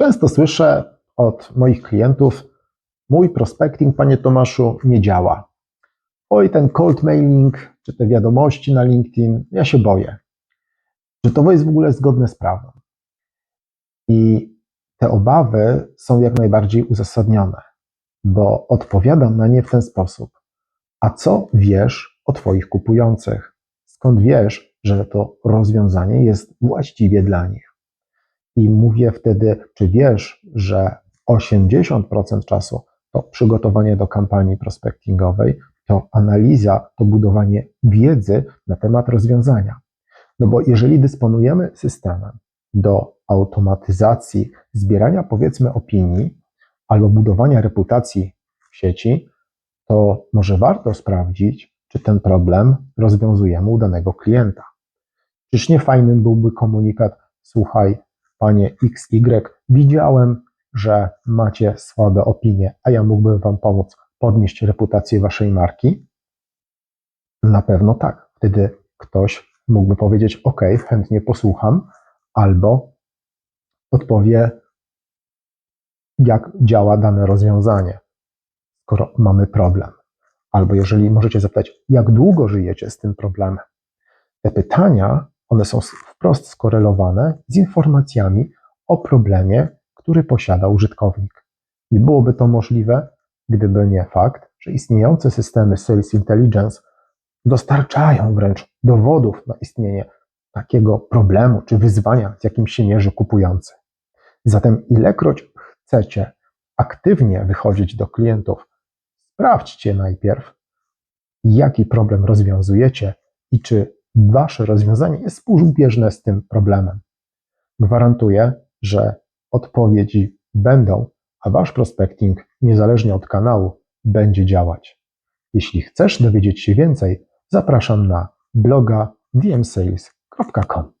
Często słyszę od moich klientów: Mój prospecting, panie Tomaszu, nie działa. Oj, ten cold mailing, czy te wiadomości na LinkedIn, ja się boję. Czy to jest w ogóle zgodne z prawem? I te obawy są jak najbardziej uzasadnione, bo odpowiadam na nie w ten sposób. A co wiesz o Twoich kupujących? Skąd wiesz, że to rozwiązanie jest właściwie dla nich? I mówię wtedy, czy wiesz, że 80% czasu to przygotowanie do kampanii prospectingowej, to analiza, to budowanie wiedzy na temat rozwiązania. No bo jeżeli dysponujemy systemem do automatyzacji zbierania, powiedzmy, opinii albo budowania reputacji w sieci, to może warto sprawdzić, czy ten problem rozwiązujemy u danego klienta. Czyż nie fajnym byłby komunikat, słuchaj, panie XY, widziałem, że macie słabe opinie, a ja mógłbym wam pomóc podnieść reputację waszej marki? Na pewno tak. Wtedy ktoś mógłby powiedzieć: OK, chętnie posłucham, albo odpowie, jak działa dane rozwiązanie, skoro mamy problem. Albo jeżeli możecie zapytać, jak długo żyjecie z tym problemem. Te pytania, one są wprost skorelowane z informacjami o problemie, który posiada użytkownik. Nie byłoby to możliwe, gdyby nie fakt, że istniejące systemy Sales Intelligence dostarczają wręcz dowodów na istnienie takiego problemu czy wyzwania, z jakim się mierzy kupujący. Zatem, ilekroć chcecie aktywnie wychodzić do klientów, sprawdźcie najpierw, jaki problem rozwiązujecie i czy wasze rozwiązanie jest współbieżne z tym problemem. Gwarantuję, że odpowiedzi będą, a wasz prospecting, niezależnie od kanału, będzie działać. Jeśli chcesz dowiedzieć się więcej, zapraszam na bloga dmsales.com.